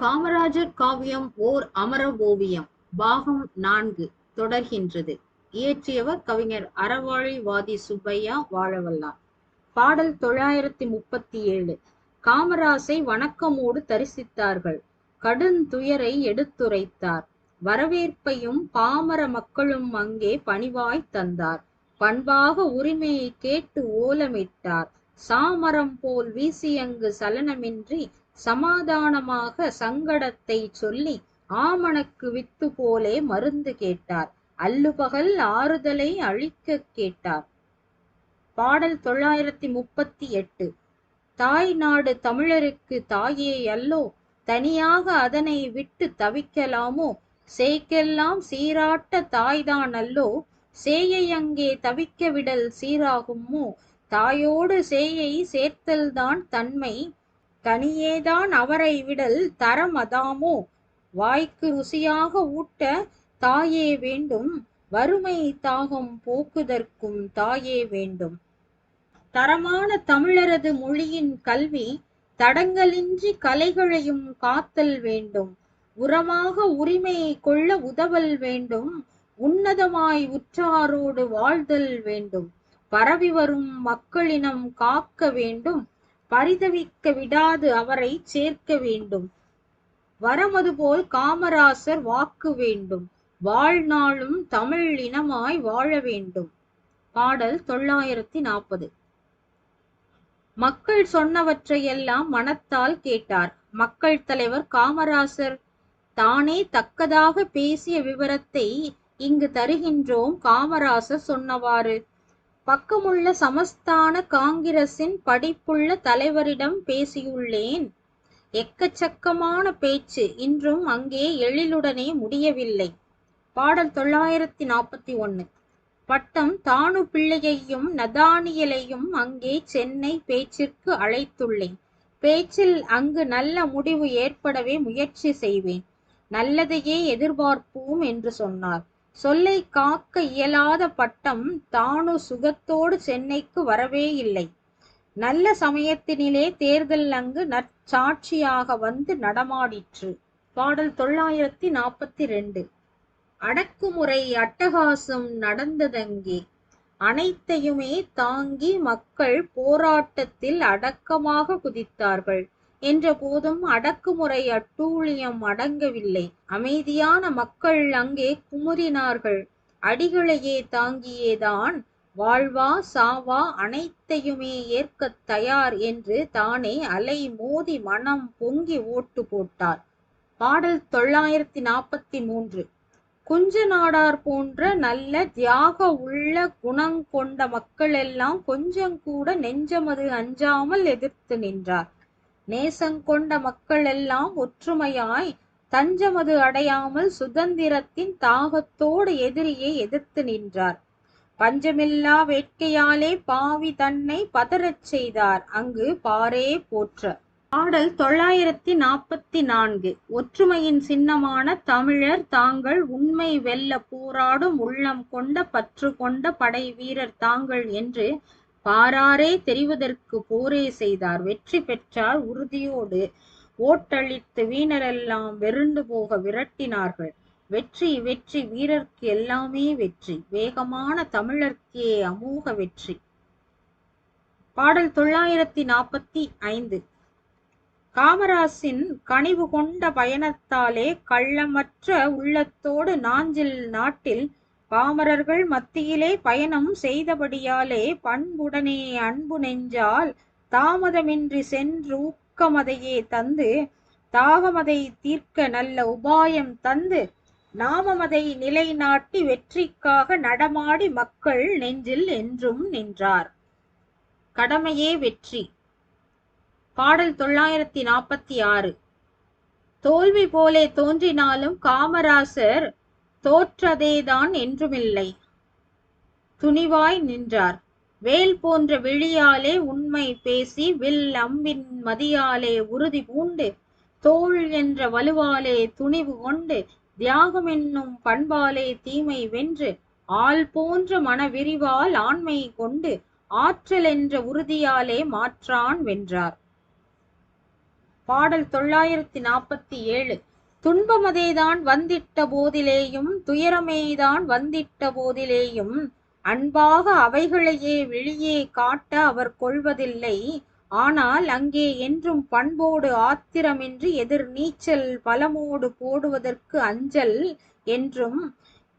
காமராஜர் காவியம் ஓர் அமர ஓவியம் பாகம் நான்கு தொடர்கின்றது. இயற்றியவர் கவிஞர் அறவாழிவாதி சுப்பையா வாழவல்லார் பாடல் தொள்ளாயிரத்தி முப்பத்தி ஏழு. காமராசை வணக்கமோடு தரிசித்தார்கள். கடுந்துயரை எடுத்துரைத்தார். வரவேற்பையும் பாமர மக்களும் அங்கே பணிவாய் தந்தார். பண்பாக உரிமையை கேட்டு ஓலமிட்டார். சாமரம் போல் வீசியங்கு சலனமின்றி சமாதானமாக சங்கடத்தை சொல்லி ஆமணக்கு வித்து போலே மருந்து கேட்டார். அல்லுபகல் ஆறுதலை அழிக்க கேட்டார். பாடல் தொள்ளாயிரத்தி முப்பத்தி எட்டு. தாய் நாடு தமிழருக்கு தாயே அல்லோ? தனியாக அதனை விட்டு தவிக்கலாமோ? சேய்க்கெல்லாம் சீராட்ட தாய்தான் அல்லோ? சேயை அங்கே தவிக்க விடல் சீராகுமோ? தாயோடு சேயை சேர்த்தல்தான் தன்மை தனியேதான் அவரை விடல் தரம் அதாமோ? வாய்க்கு ருசியாக ஊட்ட தாயே வேண்டும். வறுமை தாகம் போக்குதற்கும் தாயே வேண்டும். தரமான தமிழரது மொழியின் கல்வி தடங்கலின்றி கலைகளையும் காத்தல் வேண்டும். உரமாக உரிமையை கொள்ள உதவல் வேண்டும். உன்னதமாய் உற்றாரோடு வாழ்தல் வேண்டும். பரவி வரும் மக்களினம் காக்க வேண்டும். பரிதவிக்க விடாது அவரை சேர்க்க வேண்டும். வரமது போல் காமராசர் வாக்கு வேண்டும். வாழ்நாளும் தமிழ் இனமாய் வாழ வேண்டும். பாடல் தொள்ளாயிரத்தி நாற்பது மக்கள் சொன்னவற்றையெல்லாம் மனத்தால் கேட்டார். மக்கள் தலைவர் காமராசர் தானே தக்கதாக பேசிய விவரத்தை இங்கு தருகின்றோம் காமராசர் சொன்னவாறு. பக்கமுள்ள சமஸ்தான காங்கிரசின் படிப்புள்ள தலைவரிடம் பேசியுள்ளேன். எக்கச்சக்கமான பேச்சு இன்றும் அங்கே எழிலுடனே முடியவில்லை. பாடல் தொள்ளாயிரத்தி நாற்பத்தி ஒன்னு. பட்டம் தானு பிள்ளையையும் நதானியலையும் அங்கே சென்னை பேச்சிற்கு அழைத்துள்ளேன். பேச்சில் அங்கு நல்ல முடிவு ஏற்படவே முயற்சி செய்வேன். நல்லதையே எதிர்பார்ப்போம் என்று சொன்னார். சொல்லை காக்க இயலாத பட்டம் தானு சுகத்தோடு சென்னைக்கு வரவே இல்லை. நல்ல சமயத்தினிலே தேர்தல் அங்கு நற்சாட்சியாக வந்து நடமாடிற்று. பாடல் தொள்ளாயிரத்தி நாற்பத்தி ரெண்டு அடக்குமுறை அட்டகாசம் நடந்ததங்கே. அனைத்தையுமே தாங்கி மக்கள் போராட்டத்தில் அடக்கமாக குதித்தார்கள். என்ற போதும் அடக்குமுறை அட்டூழியம் அடங்கவில்லை. அமைதியான மக்கள் அங்கே குமுறினார்கள். அடிகளையே தாங்கியேதான் வாழ்வா சாவா அனைத்தையுமே ஏற்க தயார் என்று தானே அலை மோதி மனம் பொங்கி ஓட்டு போட்டார். பாடல் தொள்ளாயிரத்தி நாற்பத்தி மூன்று. குஞ்ச நாடார் போன்ற நல்ல தியாக உள்ள குணங் கொண்ட மக்கள் எல்லாம் கொஞ்சம் கூட நெஞ்சமது அஞ்சாமல் எதிர்த்து நின்றார். நேசங்கொண்ட மக்கள் எல்லாம் ஒற்றுமையாய் தஞ்சமது அடையாமல் சுதந்திரத்தின் தாகத்தோடு எதிரியை எதிர்த்து நின்றார். பஞ்சமில்லா வேட்கையாலே பாவி தன்னை பதறச் செய்தார். அங்கு பாரே போற்ற. பாடல் தொள்ளாயிரத்தி நாற்பத்தி நான்கு. ஒற்றுமையின் சின்னமான தமிழர் தாங்கள் உண்மை வெல்ல போராடும் உள்ளம் கொண்ட பற்று கொண்ட படை வீரர் தாங்கள் என்று பாராரே தெரிவதற்கு போரே செய்தார். வெற்றி பெற்றார் உறுதியோடு. ஓட்டழித்து வீணரெல்லாம் வெருண்டு போக விரட்டினார்கள். வெற்றி வெற்றி வீரர்க்கு எல்லாமே வெற்றி. வேகமான தமிழர்க்கே அமோக வெற்றி. பாடல் தொள்ளாயிரத்தி நாற்பத்தி ஐந்து. காமராசின் கனிவு கொண்ட பயணத்தாலே கள்ளமற்ற உள்ளத்தோடு நாஞ்சில் நாட்டில் பாமரர்கள் மத்தியிலே பயணம் செய்தபடியாலே பண்புடனே அன்பு நெஞ்சால் தாமதமின்றி சென்று ஊக்கமதையே தந்து தாகமதை தீர்க்க நல்ல உபாயம் தந்து நாமமதை நிலைநாட்டி வெற்றிக்காக நடமாடி மக்கள் நெஞ்சில் என்றும் நின்றார். கடமையே வெற்றி. பாடல் தொள்ளாயிரத்தி நாற்பத்தி ஆறு. தோல்வி போலே தோன்றினாலும் காமராசர் தோற்றதேதான் என்றுமில்லை. துணிவாய் நின்றார். வேல் போன்ற விழியாலே உண்மை பேசி வில் அம்பின் மதியாலே உறுதி பூண்டு தோல் என்ற வலுவாலே துணிவு கொண்டு தியாகம் என்னும் பண்பாலே தீமை வென்று ஆள் போன்ற மனவிரிவால் ஆண்மை கொண்டு ஆற்றல் என்ற உறுதியாலே மாற்றான் வென்றார். பாடல் தொள்ளாயிரத்தி நாற்பத்தி ஏழு. துன்பமதேதான் வந்திட்ட போதிலேயும் துயரமேதான் வந்திட்ட போதிலேயும் அன்பாக அவைகளையே வெளியே காட்ட அவர் கொள்வதில்லை. ஆனால் அங்கே என்றும் பண்போடு ஆத்திரமின்றி எதிர் நீச்சல் பலமோடு போடுவதற்கு அஞ்சல் என்றும்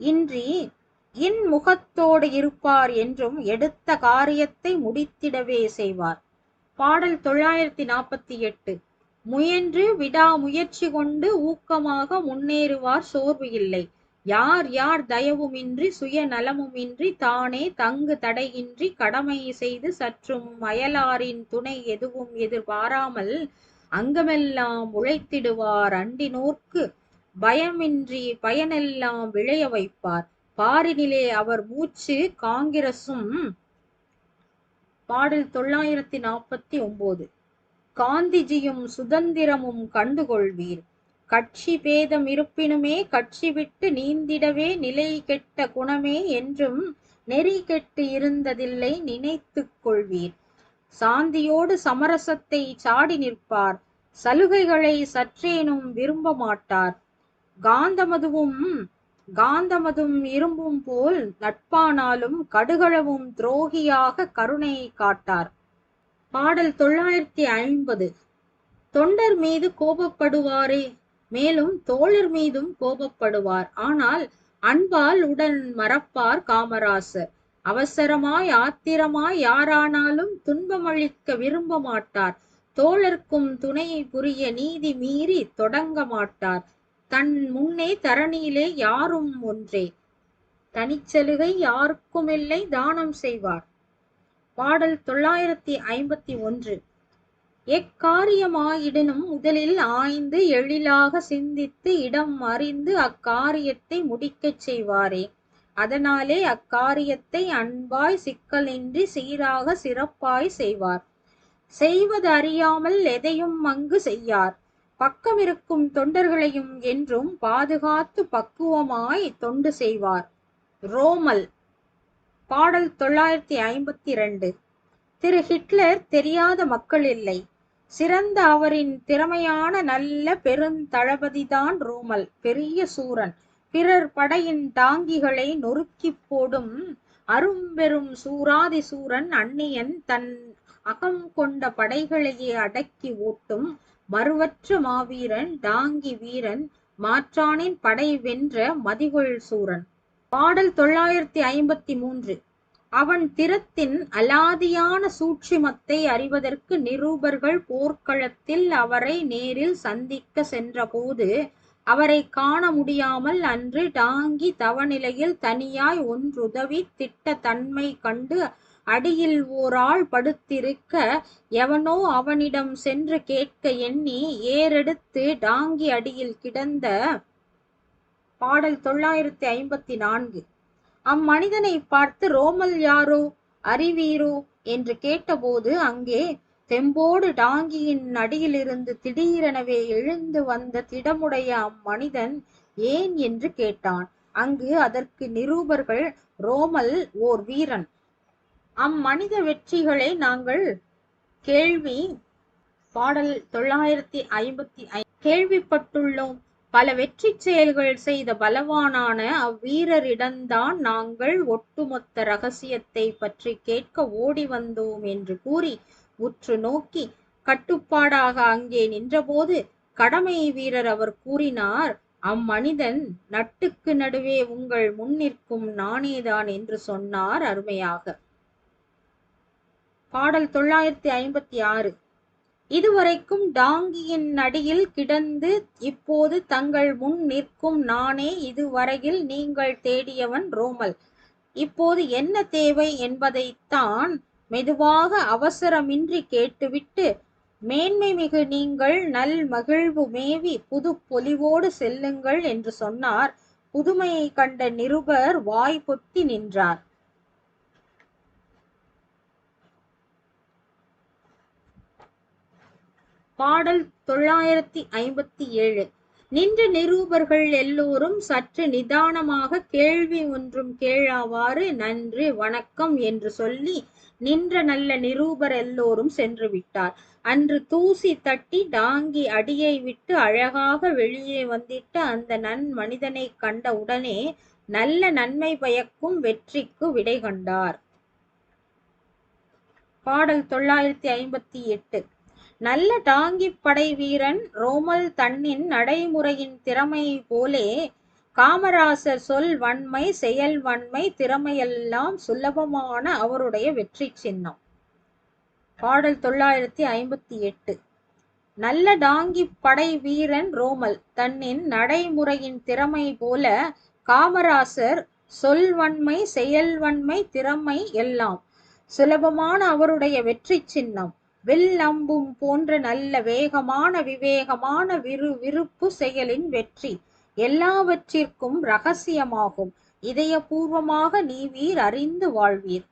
இன்றி இன்முகத்தோடு இருப்பார் என்றும் எடுத்த காரியத்தை முடித்திடவே செய்வார். பாடல் தொள்ளாயிரத்தி நாற்பத்தி எட்டு. முயன்று விடாமுயற்சி கொண்டு ஊக்கமாக முன்னேறுவார் சோர்வு இல்லை. யார் யார் தயவுமின்றி சுய நலமுமின்றி தானே தங்கு தடையின்றி கடமை செய்து சற்றும் அயலாரின் துணை எதுவும் எதிர்பாராமல் அங்கமெல்லாம் உழைத்திடுவார் அண்டினோர்க்கு. பயமின்றி பயனெல்லாம் விளைய வைப்பார். பாரினிலே அவர் மூச்சு காங்கிரசும். பாடல் தொள்ளாயிரத்தி நாற்பத்தி ஒன்பது காந்திஜியும் சுதந்திரமும் கண்டுகொள்வீர். கட்சி பேதம் இருப்பினுமே கட்சி விட்டு நீந்திடவே நிலை கெட்ட குணமே என்றும் நெறி கெட்டு இருந்ததில்லை நினைத்துக் கொள்வீர். சாந்தியோடு சமரசத்தை சாடி நிற்பார். சலுகைகளை சற்றேனும் விரும்ப மாட்டார். காந்தமதுவும் காந்தமதும் இரும்பும் போல் நட்பானாலும் கடுகளவும் துரோகியாக கருணை காட்டார். பாடல் தொள்ளாயிரத்தி ஐம்பது. தொண்டர் மீது கோபப்படுவாரே மேலும் தோழர் மீதும் கோபப்படுவார். ஆனால் அன்பால் உடன் மறப்பார் காமராசர். அவசரமாய் ஆத்திரமாய் யாரானாலும் துன்பமளிக்க விரும்ப மாட்டார் தோழர்க்கும் துணையை புரிய நீதி மீறி தொடங்க மாட்டார். தன் முன்னே தரணியிலே யாரும் ஒன்றே. தனிச்சலுகை யாருக்குமில்லை தானம் செய்வார். பாடல் தொள்ளாயிரத்தி ஐம்பத்தி ஒன்று. எக்காரியமாயிடனும் முதலில் ஆய்ந்து எழிலாக சிந்தித்து இடம் அறிந்து அக்காரியத்தை முடிக்கச் செய்வாரே. அதனாலே அக்காரியத்தை அன்பாய் சிக்கலின்றி சீராக சிறப்பாய் செய்வார். செய்வது அறியாமல் எதையும் அங்கு செய்யார். பக்கமிருக்கும் தொண்டர்களையும் என்றும் பாதுகாத்து பக்குவமாய் தொண்டு செய்வார். ரோமல் பாடல் தொள்ளாயிரத்தி ஐம்பத்தி இரண்டு திரு ஹிட்லர் தெரியாத மக்கள் இல்லை. சிறந்த அவரின் திறமையான நல்ல பெருந்தளபதிதான் ரோமல் பெரிய சூரன். பிறர் படையின் தாங்கிகளை நொறுக்கிப் போடும் அரும்பெரும் சூராதி சூரன் அந்நியன் தன் அகம் கொண்ட படைகளையே அடக்கி ஓட்டும் மறுவற்ற மாவீரன் டாங்கி வீரன் மாற்றானின் படை வென்ற மதிகொள் சூரன். பாடல் தொள்ளாயிரத்தி ஐம்பத்தி மூன்று. அவன் திறத்தின் அலாதியான சூட்சுமத்தை அறிவதற்கு நிருபர்கள் போர்க்களத்தில் அவரை நேரில் சந்திக்க சென்றபோது அவரை காண முடியாமல் அன்று டாங்கி தவநிலையில் தனியாய் ஒன்றுதவி திட்ட தன்மை கண்டு அடியில் ஓராள் படுத்திருக்க எவனோ அவனிடம் சென்று கேட்க எண்ணி ஏறெடுத்து டாங்கி அடியில் கிடந்த பாடல் தொள்ளாயிரத்தி ஐம்பத்தி நான்கு. அம்மனிதனை பார்த்து ரோமல் யாரோ? அறிவீரோ? என்று கேட்டபோது அங்கே தெம்போடு டாங்கியின் அடியிலிருந்து திடீரெனவே எழுந்து வந்த திடமுடைய அம்மனிதன் ஏன்? என்று கேட்டான். அங்கு அதற்கு நிரூபர்கள் ரோமல் ஓர் வீரன். அம்மனித வெற்றிகளை நாங்கள் கேள்வி பாடல் தொள்ளாயிரத்தி ஐம்பத்தி ஐ கேள்விப்பட்டுள்ளோம். பல வெற்றி செயல்கள் செய்த பலவானான அவ்வீரரிடம்தான் நாங்கள் ஒட்டுமொத்த ரகசியத்தை பற்றி கேட்க ஓடி வந்தோம் என்று கூறி உற்று நோக்கி கட்டுப்பாடாக அங்கே நின்றபோது கடமை வீரர் அவர் கூறினார் அம்மனிதன் நட்டுக்கு நடுவே உங்கள் முன்னிற்கும் நானேதான் என்று சொன்னார் அருமையாக. பாடல் தொள்ளாயிரத்தி ஐம்பத்தி ஆறு. இதுவரைக்கும் டாங்கியின் அடியில் கிடந்து இப்போது தங்கள் முன் நிற்கும் நானே இதுவரையில் நீங்கள் தேடியவன் ரோமல். இப்போது என்ன தேவை என்பதைத்தான் மெதுவாக அவசரமின்றி கேட்டுவிட்டு மேன்மை மிகு நீங்கள் நல் மகிழ்வு மேவி புது பொலிவோடு செல்லுங்கள் என்று சொன்னார். புதுமையை கண்ட நிருபர் வாய் பொத்தி நின்றார். பாடல் தொள்ளாயிரத்தி ஐம்பத்தி ஏழு. நின்ற நிரூபர்கள் எல்லோரும் சற்று நிதானமாக கேள்வி ஒன்றும் கேளாவாறு நன்று வணக்கம் என்று சொல்லி நின்ற நல்ல நிரூபர் எல்லோரும் சென்று விட்டார். அன்று தூசி தட்டி டாங்கி அடியை விட்டு அழகாக வெளியே வந்திட்ட அந்த நன் மனிதனை கண்ட உடனே நல்ல நன்மை பயக்கும் வெற்றிக்கு விடை கண்டார். பாடல் தொள்ளாயிரத்தி ஐம்பத்தி எட்டு. நல்ல டாங்கி படை வீரன் ரோமல் தன்னின் நடைமுறையின் திறமை போலே காமராசர் சொல் வன்மை செயல் வன்மை திறமையெல்லாம் சுலபமான அவருடைய வெற்றி சின்னம். பாடல் தொள்ளாயிரத்தி ஐம்பத்தி எட்டு. நல்ல டாங்கி படை வீரன் ரோமல் தன்னின் நடைமுறையின் திறமை போல காமராசர் சொல்வன்மை செயல்வன்மை திறமை எல்லாம் சுலபமான அவருடைய வெற்றி சின்னம். வெள்ளம்பும் அம்பும் போன்ற நல்ல வேகமான விவேகமான விறு விருப்பு செயலின் வெற்றி. எல்லாவற்றிற்கும் ரகசியமாகும். இதயபூர்வமாக நீவீர் அறிந்து வாழ்வீர்.